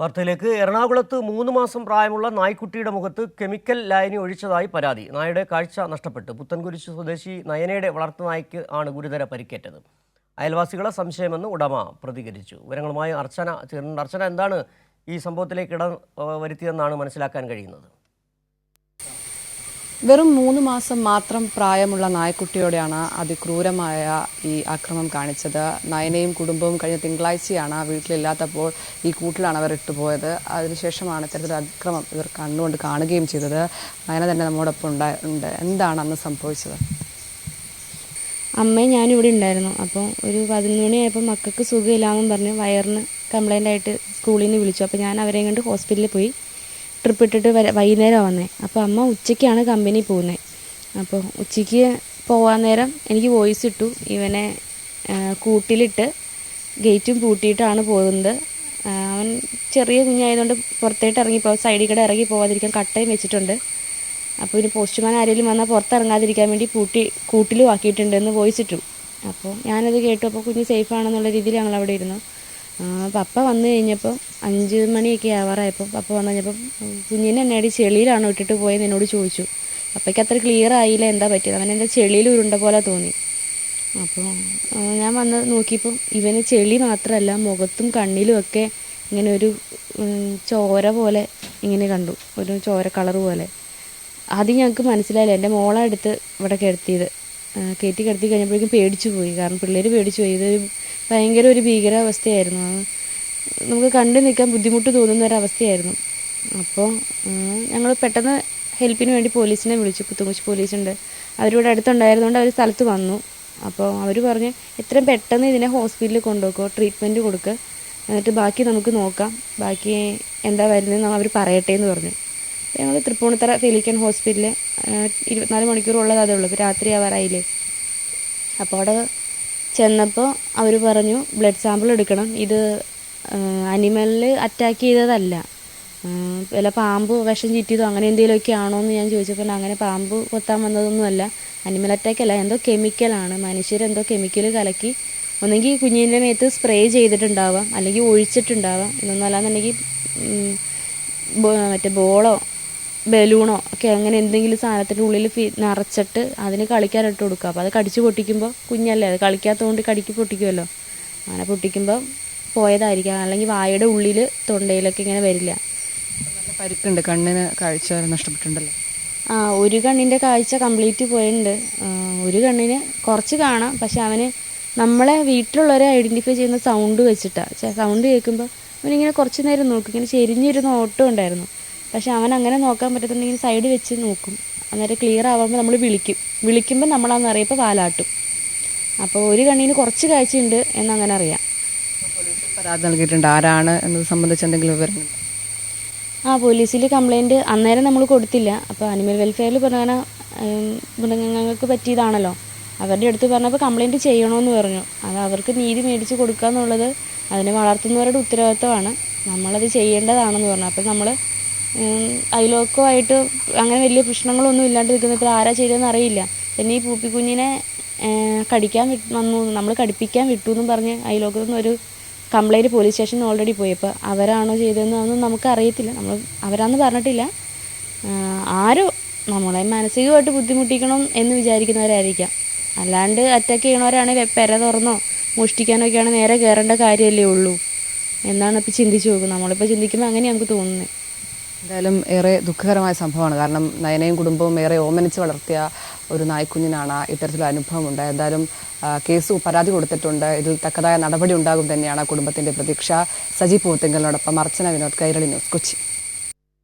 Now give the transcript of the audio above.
വാർത്തയിലേക്ക്. എറണാകുളത്ത് മൂന്ന് മാസം പ്രായമുള്ള നായ്ക്കുട്ടിയുടെ മുഖത്ത് കെമിക്കൽ ലായനി ഒഴിച്ചതായി പരാതി. നായയുടെ കാഴ്ച നഷ്ടപ്പെട്ടു. പുത്തൻകുരിശ് സ്വദേശി നയനയുടെ വളർത്തുനായ്ക്ക് ആണ് ഗുരുതര പരിക്കേറ്റത്. അയൽവാസികളെ സംശയമെന്ന് ഉടമ പ്രതികരിച്ചു. വിവരങ്ങളുമായി അർച്ചന ചേർന്നുണ്ട് അർച്ചന എന്താണ് ഈ സംഭവത്തിലേക്ക് ഇടം വരുത്തിയതെന്നാണ് മനസ്സിലാക്കാൻ കഴിയുന്നത്? വെറും മൂന്ന് മാസം മാത്രം പ്രായമുള്ള നായ്ക്കുട്ടിയോടെയാണ് അതിക്രൂരമായ ഈ അക്രമം കാണിച്ചത്. നയനയും കുടുംബവും കഴിഞ്ഞ തിങ്കളാഴ്ചയാണ് വീട്ടിലില്ലാത്തപ്പോൾ ഈ കൂട്ടിലാണ് അവർ ഇട്ടുപോയത്. അതിനുശേഷമാണ് ഇത്തരത്തിലൊരു അക്രമം ഇവർ കണ്ണുകൊണ്ട് കാണുകയും ചെയ്തത്. നയന തന്നെ നമ്മോടൊപ്പം ഉണ്ടായിട്ടുണ്ട് ഉണ്ട്. എന്താണ് അന്ന് സംഭവിച്ചത്? അമ്മയും ഞാനും ഇവിടെ ഉണ്ടായിരുന്നു. അപ്പോൾ ഒരു പതിനൊന്ന് മണിയായപ്പോൾ മക്കൾക്ക് സുഖമില്ലാന്നും പറഞ്ഞ് വയറിന് കംപ്ലൈന്റ് ആയിട്ട് സ്കൂളിൽ നിന്ന് വിളിച്ചു. അപ്പോൾ ഞാൻ അവരെയും കണ്ട് ഹോസ്പിറ്റലിൽ പോയി. ട്രിപ്പ് ഇട്ടിട്ട് വൈകുന്നേരം വന്നേ. അപ്പോൾ അമ്മ ഉച്ചയ്ക്കാണ് കമ്പനി പോകുന്നത് അപ്പോൾ ഉച്ചയ്ക്ക് പോകാൻ നേരം എനിക്ക് വോയിസ് ഇട്ടു. ഇവനെ കൂട്ടിലിട്ട് ഗേറ്റും പൂട്ടിയിട്ടാണ് പോകുന്നത്. അവൻ ചെറിയ കുഞ്ഞായതുകൊണ്ട് പുറത്തേട്ട് ഇറങ്ങിപ്പോ സൈഡിൽ കൂടെ ഇറങ്ങി പോകാതിരിക്കാൻ കട്ടയും വെച്ചിട്ടുണ്ട്. അപ്പോൾ ഇനി പോസ്റ്റ്മാൻ ആരെങ്കിലും വന്നാൽ പുറത്തിറങ്ങാതിരിക്കാൻ വേണ്ടി പൂട്ടി കൂട്ടിലും ആക്കിയിട്ടുണ്ടെന്ന് വോയിസ് ഇട്ടു. അപ്പോൾ ഞാനത് കേട്ടു. അപ്പോൾ കുഞ്ഞ് സേഫ് ആണെന്നുള്ള രീതിയിൽ ഞങ്ങൾ അവിടെ ഇരുന്നു. പപ്പ വന്നു കഴിഞ്ഞപ്പം അഞ്ച് മണിയൊക്കെ ആവാറായപ്പോൾ പപ്പ വന്നു കഴിഞ്ഞപ്പം കുഞ്ഞിനെ എന്നാടി ചെളിയിലാണോ ഇട്ടിട്ട് പോയെന്ന് എന്നോട് ചോദിച്ചു. അപ്പയ്ക്ക് അത്ര ക്ലിയർ ആയില്ല എന്താ പറ്റിയത്. അവൻ എന്റെ ചെളിയിൽ ഉരുണ്ട പോലെ തോന്നി. അപ്പോൾ ഞാൻ വന്ന് നോക്കിയപ്പം ഇവന് ചെളി മാത്രമല്ല മുഖത്തും കണ്ണിലും ഒക്കെ ഇങ്ങനെ ഒരു ചോര പോലെ ഇങ്ങനെ കണ്ടു. ഒരു ചോര കളർ പോലെ. ആദ്യം ഞങ്ങൾക്ക് മനസ്സിലായില്ല. എന്റെ മോളെടുത്ത് ഇവിടെ കിടത്തിയത്. കയറ്റി കിടത്തി കഴിഞ്ഞപ്പോഴേക്കും പേടിച്ചു പോയി. കാരണം പിള്ളേർ പേടിച്ചു പോയി. ഇതൊരു ഭയങ്കര ഒരു ഭീകരാവസ്ഥയായിരുന്നു. നമുക്ക് കണ്ടു നിൽക്കാൻ ബുദ്ധിമുട്ട് തോന്നുന്ന ഒരവസ്ഥയായിരുന്നു അപ്പോൾ ഞങ്ങൾ പെട്ടെന്ന് ഹെൽപ്പിന് വേണ്ടി പോലീസിനെ വിളിച്ചു. പുത്തുമുച്ചി പോലീസുണ്ട്. അവരിവിടെ അടുത്തുണ്ടായിരുന്നുകൊണ്ട് അവർ സ്ഥലത്ത് വന്നു. അപ്പോൾ അവർ പറഞ്ഞ് എത്രയും പെട്ടെന്ന് ഇതിനെ ഹോസ്പിറ്റലിൽ കൊണ്ടുപോക്കോ ട്രീറ്റ്മെന്റ് കൊടുക്കുക എന്നിട്ട് ബാക്കി നമുക്ക് നോക്കാം. ബാക്കി എന്താ വരുന്നതെന്ന് അവർ പറയട്ടെ എന്ന് പറഞ്ഞു. ഞങ്ങൾ തൃപ്പൂണിത്തറ ഫെലിക്കൻ ഹോസ്പിറ്റലിൽ ഇരുപത്തിനാല് മണിക്കൂറുള്ളത് അതേ ഉള്ളൂ രാത്രി ആവാറായില്ലേ അപ്പോൾ അവിടെ ചെന്നപ്പോൾ അവർ പറഞ്ഞു ബ്ലഡ് സാമ്പിൾ എടുക്കണം. ഇത് അനിമലിൽ അറ്റാക്ക് ചെയ്തതല്ല. വല്ല പാമ്പ് വിഷം ചീറ്റിയതോ അങ്ങനെ എന്തെങ്കിലുമൊക്കെ ആണോ എന്ന് ഞാൻ ചോദിച്ചപ്പോൾ അങ്ങനെ പാമ്പ് കൊത്താൻ വന്നതൊന്നുമല്ല. അനിമൽ അറ്റാക്ക് അല്ല എന്തോ കെമിക്കലാണ് മനുഷ്യരെന്തോ കെമിക്കൽ കലക്കി ഒന്നെങ്കിൽ കുഞ്ഞിന്റെ മേത്ത് സ്പ്രേ ചെയ്തിട്ടുണ്ടാവാം അല്ലെങ്കിൽ ഒഴിച്ചിട്ടുണ്ടാവാം. ഇതൊന്നും അല്ലാന്നുണ്ടെങ്കിൽ മറ്റേ ബോളോ ബലൂണോ ഒക്കെ അങ്ങനെ എന്തെങ്കിലും സാധനത്തിന്റെ ഉള്ളിൽ ഫി നിറച്ചിട്ട് അതിന് കളിക്കാനിട്ട് കൊടുക്കുക അപ്പോൾ അത് കടിച്ച് പൊട്ടിക്കുമ്പോൾ കുഞ്ഞല്ലേ അത് കളിക്കാത്തതുകൊണ്ട് കടിക്ക് പൊട്ടിക്കുമല്ലോ. അങ്ങനെ പൊട്ടിക്കുമ്പോൾ പോയതായിരിക്കാം. അല്ലെങ്കിൽ വായയുടെ ഉള്ളിൽ തൊണ്ടയിലൊക്കെ ഇങ്ങനെ വരില്ല. പരിക്കുണ്ട്. കണ്ണിന് കാഴ്ച നഷ്ടപ്പെട്ടിട്ടുണ്ടല്ലോ. ആ ഒരു കണ്ണിന്റെ കാഴ്ച കംപ്ലീറ്റ് പോയിട്ടുണ്ട്. ഒരു കണ്ണിന് കുറച്ച് കാണാം. പക്ഷെ അവന് നമ്മളെ വീട്ടിലുള്ളവരെ ഐഡന്റിഫൈ ചെയ്യുന്ന സൗണ്ട് വെച്ചിട്ടാണ് സൗണ്ട് കേൾക്കുമ്പോൾ അവനിങ്ങനെ കുറച്ച് നേരം നോക്കും. ഇങ്ങനെ ചെരിഞ്ഞിരുന്ന ഓട്ടം ഉണ്ടായിരുന്നു. പക്ഷെ അവൻ അങ്ങനെ നോക്കാൻ പറ്റത്തുണ്ടെങ്കിൽ സൈഡ് വെച്ച് നോക്കും. അന്നേരം ക്ലിയർ ആവുമ്പോൾ നമ്മൾ വിളിക്കും. വിളിക്കുമ്പോൾ നമ്മളാന്ന് അറിയപ്പോൾ വാലാട്ടും. അപ്പോൾ ഒരു കണ്ണിന് കുറച്ച് കാഴ്ചയുണ്ട് എന്നങ്ങനെ അറിയാം. പരാതി നൽകിയിട്ടുണ്ട്. ആരാണ് എന്നത് സംബന്ധിച്ച് എന്തെങ്കിലും ആ പോലീസിൽ കംപ്ലൈന്റ് അന്നേരം നമ്മൾ കൊടുത്തില്ല. അപ്പോൾ അനിമൽ വെൽഫെയറിൽ പറഞ്ഞാൽ മൃഗങ്ങൾക്ക് പറ്റിയതാണല്ലോ. അവരുടെ അടുത്ത് പറഞ്ഞപ്പോൾ കംപ്ലൈന്റ് ചെയ്യണമെന്ന് പറഞ്ഞു. അത് അവർക്ക് നീതി മേടിച്ച് കൊടുക്കുക എന്നുള്ളത് അതിനെ വളർത്തുന്നവരുടെ ഉത്തരവാദിത്തമാണ് നമ്മളത് ചെയ്യേണ്ടതാണെന്ന് പറഞ്ഞു. അപ്പോൾ നമ്മൾ അയലോക്കമായിട്ട് അങ്ങനെ വലിയ പ്രശ്നങ്ങളൊന്നും ഇല്ലാണ്ട് നിൽക്കുന്നപ്പോൾ ആരാ ചെയ്തതെന്ന് അറിയില്ല. പിന്നെ ഈ പൂപ്പിക്കുഞ്ഞിനെ കടിക്കാൻ വന്നു. നമ്മൾ കടിപ്പിക്കാൻ വിട്ടു എന്നും പറഞ്ഞ് അയലോക്കത്തു നിന്ന് ഒരു കംപ്ലൈന്റ് പോലീസ് സ്റ്റേഷനിൽ ഓൾറെഡി പോയി. അപ്പോൾ അവരാണോ ചെയ്തതെന്ന് അതൊന്നും നമുക്ക് അറിയത്തില്ല നമ്മൾ അവരാന്ന് പറഞ്ഞിട്ടില്ല. ആരും നമ്മളെ മാനസികമായിട്ട് ബുദ്ധിമുട്ടിക്കണം എന്ന് വിചാരിക്കുന്നവരായിരിക്കാം. അല്ലാണ്ട് അറ്റാക്ക് ചെയ്യണവരാണെങ്കിൽ പെര തുറന്നോ മോഷ്ടിക്കാനൊക്കെയാണ് നേരെ കയറേണ്ട കാര്യമല്ലേ ഉള്ളൂ. എന്നാണ് ഇപ്പോൾ ചിന്തിച്ച് നോക്കുന്നത്. നമ്മളിപ്പോൾ ചിന്തിക്കുമ്പോൾ അങ്ങനെയാണ് നമുക്ക് തോന്നുന്നത് എന്തായാലും ഏറെ ദുഃഖകരമായ സംഭവമാണ്. കാരണം നയനയും കുടുംബവും ഏറെ ഓമനിച്ച് വളർത്തിയ ഒരു നായ്ക്കുഞ്ഞിനാണ് ഇത്തരത്തിലൊരു അനുഭവം ഉണ്ടായത്. എന്തായാലും കേസ് പരാതി കൊടുത്തിട്ടുണ്ട്. ഇതിൽ തക്കതായ നടപടി ഉണ്ടാകും തന്നെയാണ് കുടുംബത്തിന്റെ പ്രതീക്ഷ. സജി പൂത്തിങ്കലിനോടൊപ്പം അർച്ചന വിനോദ് കൈരളി ന്യൂസ് കൊച്ചി.